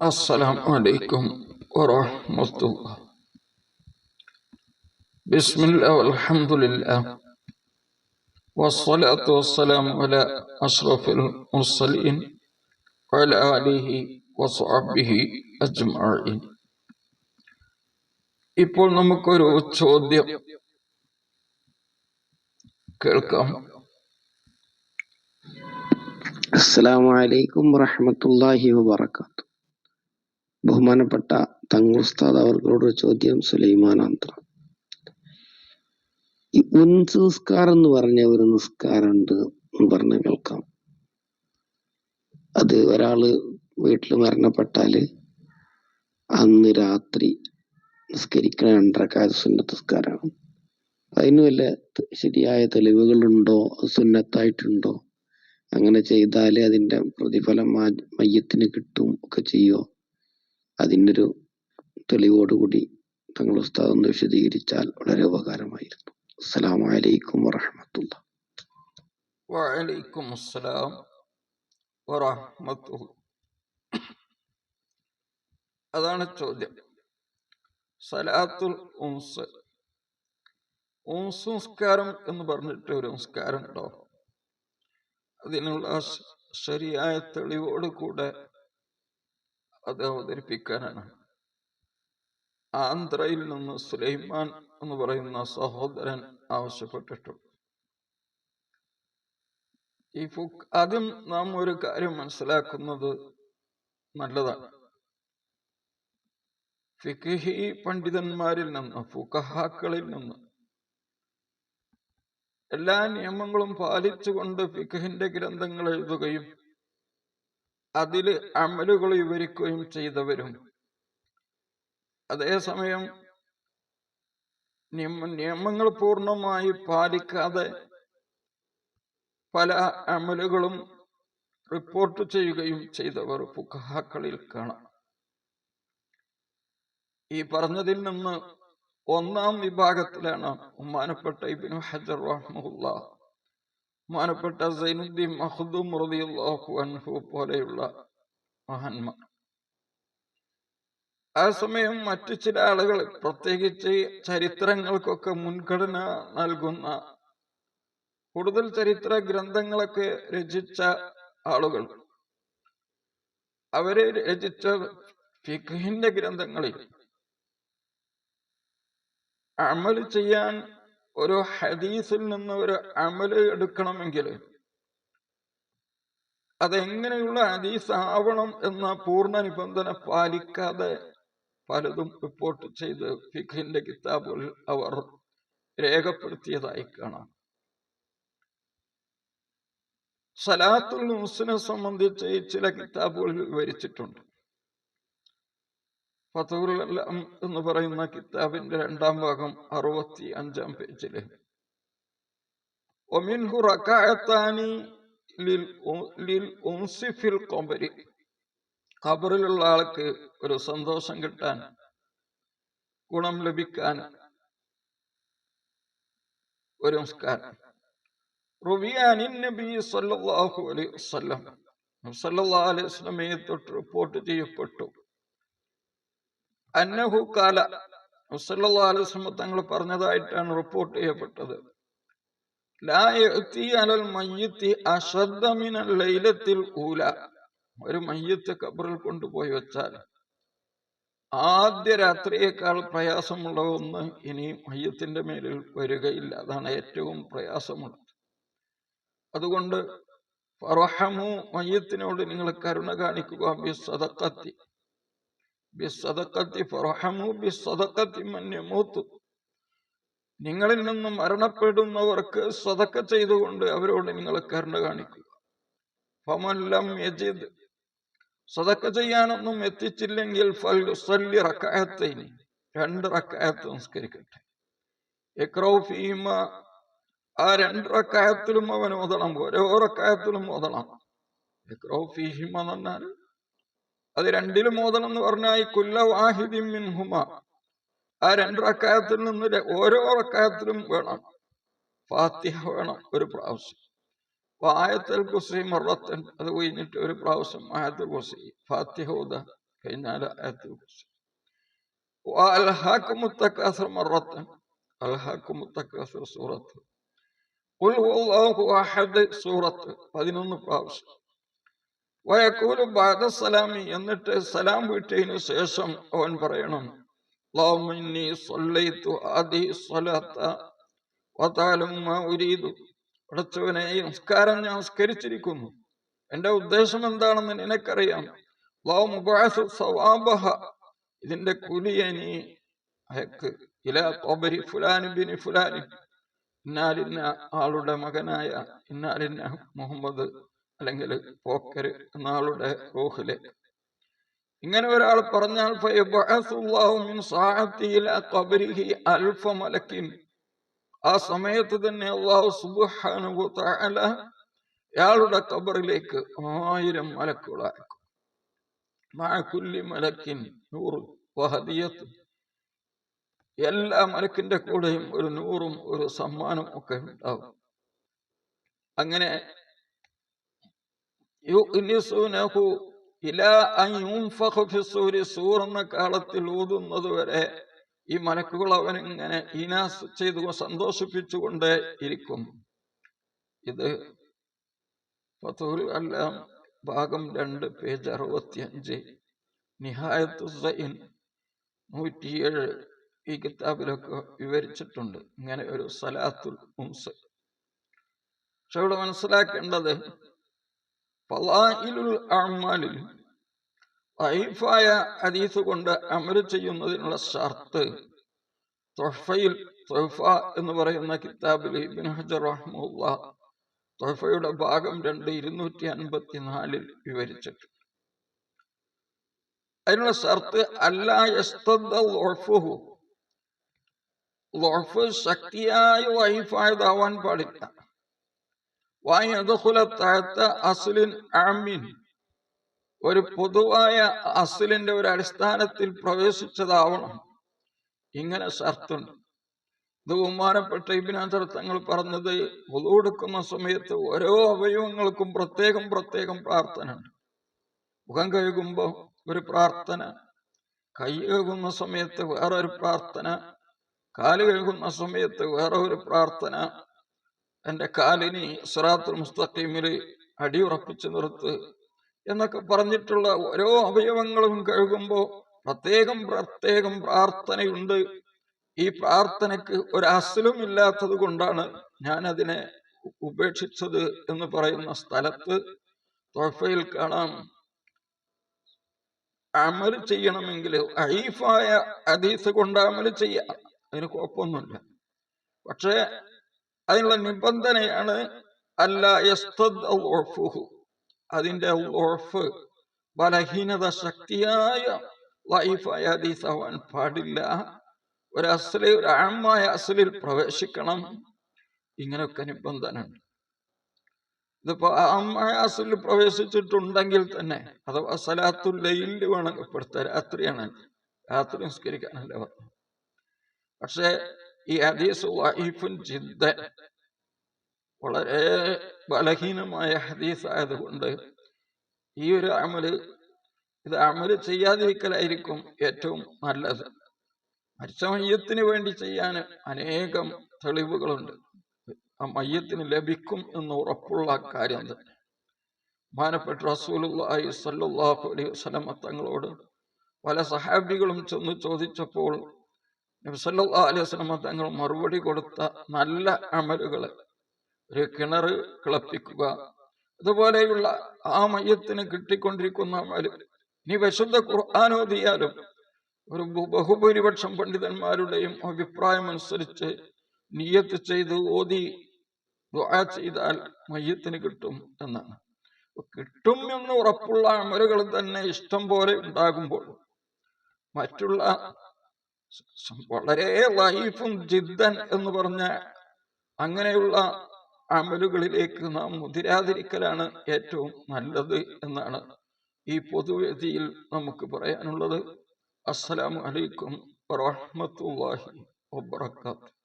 السلام عليكم ورحمة الله بسم الله والحمد لله والصلاة والسلام على أشرف المرسلين وعلى آله وصحبه أجمعين ഇപ്പോൾ നമുക്കൊരു ചോദ്യം കേൾക്കാം അസ്സലാമു അലൈക്കും വറഹ്മത്തുള്ളാഹി വബറകാത്തു ബഹുമാനപ്പെട്ട തങ്ങൾ ഉസ്താദ് അവർക്കോട് ഒരു ചോദ്യം സുലൈമാൻ ആന്ധ്ര ഈ ഉൻസ് നിസ്കാരം എന്ന് പറഞ്ഞ ഒരു നിസ്കാരമുണ്ട് എന്ന് പറഞ്ഞ് കേൾക്കാം. അത് ഒരാൾ വീട്ടിൽ മരണപ്പെട്ടാൽ അന്ന് രാത്രി നിസ്കരിക്കണ രണ്ടരക്കാര് സുന്നത്ത് നിസ്കാരമാണ്. അതിന് വല്ല ശരിയായ തെളിവുകളുണ്ടോ? സുന്നത്തായിട്ടുണ്ടോ? അങ്ങനെ ചെയ്താലേ അതിന്റെ പ്രതിഫലം മയ്യത്തിന് കിട്ടും ഒക്കെ ചെയ്യോ അതിനൊരു തെളിവോടുകൂടി തങ്ങൾ ഉസ്താദ് ഒന്ന് വിശദീകരിച്ചാൽ വളരെ ഉപകാരമായിരുന്നു. അസ്സലാമു അലൈക്കും വറഹമത്തുള്ള. വഅലൈക്കും അസ്സലാം അതാണ് ചോദ്യം. സലാത്തുൽ ഉംസ് സംസ്കാരം എന്ന് പറഞ്ഞിട്ട് ഒരു സംസ്കാരം ഉണ്ടോ അതിനുള്ള ശരിയായ തെളിവോട് കൂടെ അത് അവതരിപ്പിക്കാനാണ് ആന്ധ്രയിൽ നിന്ന് സുലൈമാൻ എന്ന് പറയുന്ന സഹോദരൻ ആവശ്യപ്പെട്ടിട്ടുണ്ട് ഈ ഫുക് ആദ്യം നാം ഒരു കാര്യം മനസ്സിലാക്കുന്നത് നല്ലതാണ്. ഫിഖി പണ്ഡിതന്മാരിൽ നിന്ന് ഫുഖഹാക്കളിൽ നിന്ന് എല്ലാ നിയമങ്ങളും പാലിച്ചുകൊണ്ട് ഫിഖഹിന്റെ ഗ്രന്ഥങ്ങൾ എഴുതുകയും അതിൽ അമലുകൾ വിവരിക്കുകയും ചെയ്തവരും. അതേസമയം നിയമ നിയമങ്ങൾ പൂർണമായി പാലിക്കാതെ പല അമലുകളും റിപ്പോർട്ട് ചെയ്യുകയും ചെയ്തവർ പുഖാക്കളിൽ കാണാം. ഈ പറഞ്ഞതിൽ നിന്ന് ഒന്നാം വിഭാഗത്തിലാണ് ഉമ്മാനപ്പെട്ട ഇബ്നു ഹജർ റഹ്മുല്ല ഉമ്മാനപ്പെട്ട സൈനുദ്ദീൻ മഹ്ദൂം റളിയല്ലാഹു അൻഹു പോലെയുള്ള മഹാന്മാർ. ആ സമയം മറ്റു ചില ആളുകൾ പ്രത്യേകിച്ച് ചരിത്രങ്ങൾക്കൊക്കെ മുൻഗണന നൽകുന്ന കൂടുതൽ ചരിത്ര ഗ്രന്ഥങ്ങളൊക്കെ രചിച്ച ആളുകൾ. അവരെ രചിച്ച ഫിഖിന്റെ ഗ്രന്ഥങ്ങളിൽ അമൽ ചെയ്യാൻ ഒരു ഹദീസിൽ നിന്ന് ഒരു അമൽ എടുക്കണമെങ്കിൽ അതെങ്ങനെയുള്ള ഹദീസ് ആവണം എന്ന പൂർണ നിബന്ധന പാലിക്കാതെ പലതും റിപ്പോർട്ട് ചെയ്ത് ഫിഖിന്റെ കിതാബുകൾ അവർ രേഖപ്പെടുത്തിയതായി കാണാം. സലാത്തുൽ നുസിനെ സംബന്ധിച്ച് ചില കിതാബുകൾ വിവരിച്ചിട്ടുണ്ട്. ഫതുൽ അലം എന്ന് പറയുന്ന കിതാബിന്റെ രണ്ടാം ഭാഗം അറുപത്തി അഞ്ചാം പേജിൽ ഒമിൻഹു ഖബറിലുള്ള ആൾക്ക് ഒരു സന്തോഷം കിട്ടാൻ ഗുണം ലഭിക്കാൻ ഒരു നമസ്കാരം റിപ്പോർട്ട് നബി സല്ലല്ലാഹു അലൈഹി വസല്ലം നബി സല്ലല്ലാഹു അലൈഹി വസല്ലമയെ തൊട്ട് റിപ്പോർട്ട് ചെയ്യപ്പെട്ടു അന്നഹു കാല. വസല്ലം തങ്ങൾ പറഞ്ഞതായിട്ടാണ് റിപ്പോർട്ട് ചെയ്യപ്പെട്ടത്. ഒരു മയ്യത്ത് ഖബറിൽ കൊണ്ടുപോയി വെച്ചാൽ ആദ്യ രാത്രിയേക്കാൾ പ്രയാസമുള്ള ഒന്ന് ഇനി മയ്യത്തിന്റെ മേലിൽ വരികയില്ല. അതാണ് ഏറ്റവും പ്രയാസമുള്ളത്. അതുകൊണ്ട് ഫറഹമു മയ്യത്തിനോട് നിങ്ങൾ കരുണ കാണിക്കുക. ബിസ്സദഖത്തി ഫറഹമു ബിസ്സദഖത്തി മൻ യമൂത്ത് നിങ്ങളിൽ നിന്നും മരണപ്പെടുന്നവർക്ക് സ്വതക്ക ചെയ്തുകൊണ്ട് അവരോട് നിങ്ങൾ കരുണ കാണിക്കുക. ഫമല്ലം യജിദ്. സദക്ക ചെയ്യാനൊന്നും എത്തിച്ചില്ലെങ്കിൽ ഫൽ സല്ലി റക്അത്തൈനി രണ്ട് റക്കായത്ത് നിസ്കരിക്കട്ടെ. എക്രൗഫീമ ഫീമ. ആ രണ്ട് റക്കായത്തിലും അവൻ ഓതണം. ഓരോ റക്കായത്തിലും ഓതണം. എക്രൗഫീഹിമ എന്ന് പറഞ്ഞാൽ അത് രണ്ടിലും ഓതണം എന്ന് പറഞ്ഞാൽ കുല്ല വാഹിദിം ആ രണ്ട് റക്കായത്തിൽ നിന്ന് ഓരോ അക്കായത്തിലും വേണം. ഫാത്തിഹ വേണം ഒരു പ്രാവശ്യം. അപ്പൊ ആയത്തൽ കുസി മറത്തൻ അത് കഴിഞ്ഞിട്ട് ഒരു പ്രാവശ്യം ആയത്തൽ കുസി ഫാത്തിഹ ഓത. കഴിഞ്ഞാൽ ആയത്തൽ കുസി അൽഹാക്ക് മുത്തക്കാസർ മറത്തൻ. അൽഹാക്ക് മുത്തക്കാസർ സൂറത്ത്. സൂറത്ത്. പതിനൊന്ന് പ്രാവശ്യം. വയക്കൂലും എന്നിട്ട് സലാം വിട്ടതിനു ശേഷം അവൻ പറയണം അടച്ചവനെ ആദി നമസ്കാരം ഞാൻ നമസ്കരിച്ചിരിക്കുന്നു എന്റെ ഉദ്ദേശം എന്താണെന്ന് നിനക്കറിയാം. ഇതിന്റെ മുബാസു ആളുടെ മകനായ ഇന്നാലിന്ന മുഹമ്മദ് അല്ലെങ്കിൽ പോക്കര് എന്നാളുടെ റൂഹിൽ ഇങ്ങനെ ഒരാൾ പറഞ്ഞാൽ ആ സമയത്ത് തന്നെ അള്ളാഹു തആല അയാളുടെ കബറിലേക്ക് ആയിരം മലക്കുകളായിരിക്കും എല്ലാ മലക്കിന്റെ കൂടെയും ഒരു നൂറും ഒരു സമ്മാനം ഒക്കെ ഉണ്ടാവും. അങ്ങനെ യുഗ്നിസുനഹു ഇലാ ഫിസ്സൂരി സൂർ എന്ന കാലത്തിൽ ഊതുന്നത് വരെ ഈ മലക്കുകൾ അവനിങ്ങനെ ഇനാസ് ചെയ്തു സന്തോഷിപ്പിച്ചുകൊണ്ട് ഇരിക്കും. ഇത് അല്ലാം ഭാഗം രണ്ട് പേജ് അറുപത്തിയഞ്ച്. നിഹായത്ത് നൂറ്റിയേഴ് ഈ കിതാബിലൊക്കെ വിവരിച്ചിട്ടുണ്ട്. ഇങ്ങനെ ഒരു സലാത്തുൽ പക്ഷെ ഇവിടെ മനസ്സിലാക്കേണ്ടത് വൈഫായ ഹദീസ് കൊണ്ട് അമൽ ചെയ്യുന്നതിനുള്ള ഷർത്ത്. തൊഹഫയിൽ തൊഹഫ എന്ന് പറയുന്ന കിതാബിൽ ഇബിൻ ഹജർ റഹ്മുള്ള തൊഹഫയുടെ ഭാഗം രണ്ട് ഇരുന്നൂറ്റി അൻപത്തി നാലിൽ വിവരിച്ചിട്ടുണ്ട് അതിനുള്ള ഷർത്ത് അല്ല യസ്തദ്ദുഹു ലുഅഫ് ശക്തിയായ വൈഫായതാവാൻ പാടില്ല. ഒരു പൊതുവായ അസുലിന്റെ ഒരു അടിസ്ഥാനത്തിൽ പ്രവേശിച്ചതാവണം. ഇങ്ങനെ ഷർത്തുണ്ട്. ഇത് ബഹുമാനപ്പെട്ട ഇബിനാഥർ തങ്ങൾ പറഞ്ഞത് പൊതുവെടുക്കുന്ന സമയത്ത് ഓരോ അവയവങ്ങൾക്കും പ്രത്യേകം പ്രത്യേകം പ്രാർത്ഥന ഉണ്ട് മുഖം കഴുകുമ്പോ ഒരു പ്രാർത്ഥന കൈ കഴുകുന്ന സമയത്ത് വേറൊരു പ്രാർത്ഥന കാൽ കഴുകുന്ന സമയത്ത് വേറെ ഒരു പ്രാർത്ഥന എന്റെ കാലിനി സുറാത്തുൽ മുസ്തഖീമിൽ അടിയുറപ്പിച്ചു നിർത്ത് എന്നൊക്കെ പറഞ്ഞിട്ടുള്ള ഓരോ അവയവങ്ങളും കഴുകുമ്പോൾ പ്രത്യേകം പ്രത്യേകം പ്രാർത്ഥനയുണ്ട്. ഈ പ്രാർത്ഥനയ്ക്ക് ഒരു അസലും ഇല്ലാത്തത് കൊണ്ടാണ് ഞാൻ അതിനെ ഉപേക്ഷിച്ചത് എന്ന് പറയുന്ന സ്ഥലത്ത് തൊഫയിൽ കാണാം. അമൽ ചെയ്യണമെങ്കിൽ അഴീഫായ അതീസ് കൊണ്ട് അമൽ ചെയ്യാം. അതിന് കുഴപ്പമൊന്നുമില്ല. പക്ഷേ അതിനുള്ള നിബന്ധനയാണ് അല്ല. അതിന്റെ ഉറഫ് ബലഹീനത ശക്തിയായ വൈഫായ ഹദീസാവാൻ പാടില്ല. ഒരു അസലിൽ ഒരു ആഴമായ അസലിൽ പ്രവേശിക്കണം. ഇങ്ങനെയൊക്കെ നിബന്ധനയുണ്ട്. ഇതിപ്പോ ആമായ അസലിൽ പ്രവേശിച്ചിട്ടുണ്ടെങ്കിൽ തന്നെ അഥവാ സലാത്തു ലൈലിൽ വേണം ഇപ്പോഴത്തെ രാത്രിയാണ്. രാത്രി നിസ്കരിക്കാനല്ലേ പറഞ്ഞു പക്ഷേ ഈ ഹദീസ് വൈഫുൻ ചിന്ത വളരെ ബലഹീനമായ ഹദീസ് ആയതുകൊണ്ട് ഈ ഒരു അമൽ ഇത് അമൽ ചെയ്യാതിരിക്കലായിരിക്കും ഏറ്റവും നല്ലത്. മരിച്ച മയ്യത്തിന് വേണ്ടി ചെയ്യാൻ അനേകം തെളിവുകളുണ്ട്. ആ മയ്യത്തിന് ലഭിക്കും എന്ന് ഉറപ്പുള്ള കാര്യം തന്നെ മാനപ്പെട്ട റസൂലുള്ളാഹി സ്വല്ലല്ലാഹു അലൈഹി വസല്ലം തങ്ങളോട് പല സഹാബികളും ചെന്ന് ചോദിച്ചപ്പോൾ നബി അലൈഹി തങ്ങൾ മറുപടി കൊടുത്ത നല്ല അമലുകൾ ഒരു കിണർ കിളപ്പിക്കുക അതുപോലെയുള്ള ആ മയ്യത്തിന് കിട്ടിക്കൊണ്ടിരിക്കുന്ന അമൽ. നീ വിശുദ്ധ ഖുർആൻ ഓതിയാലും ഒരു ബഹു- ബഹുഭൂരിപക്ഷം പണ്ഡിതന്മാരുടെയും അഭിപ്രായം അനുസരിച്ച് നിയത്ത് ചെയ്ത് ഓതി ചെയ്താൽ മയ്യത്തിന് കിട്ടും എന്നാണ്. കിട്ടും എന്ന് ഉറപ്പുള്ള അമലുകൾ തന്നെ ഇഷ്ടം പോലെ ഉണ്ടാകുമ്പോൾ മറ്റുള്ള വളരെ ലൈഫും ജിദ്ദൻ എന്ന് പറഞ്ഞ അങ്ങനെയുള്ള അമലുകളിലേക്ക് നാം മുതിരാതിരിക്കലാണ് ഏറ്റവും നല്ലത് എന്നാണ് ഈ പൊതുവേദിയിൽ നമുക്ക് പറയാനുള്ളത്. അസ്സലാമു അലൈക്കും വറഹ്മത്തുള്ളാഹി വബറകാതുഹു.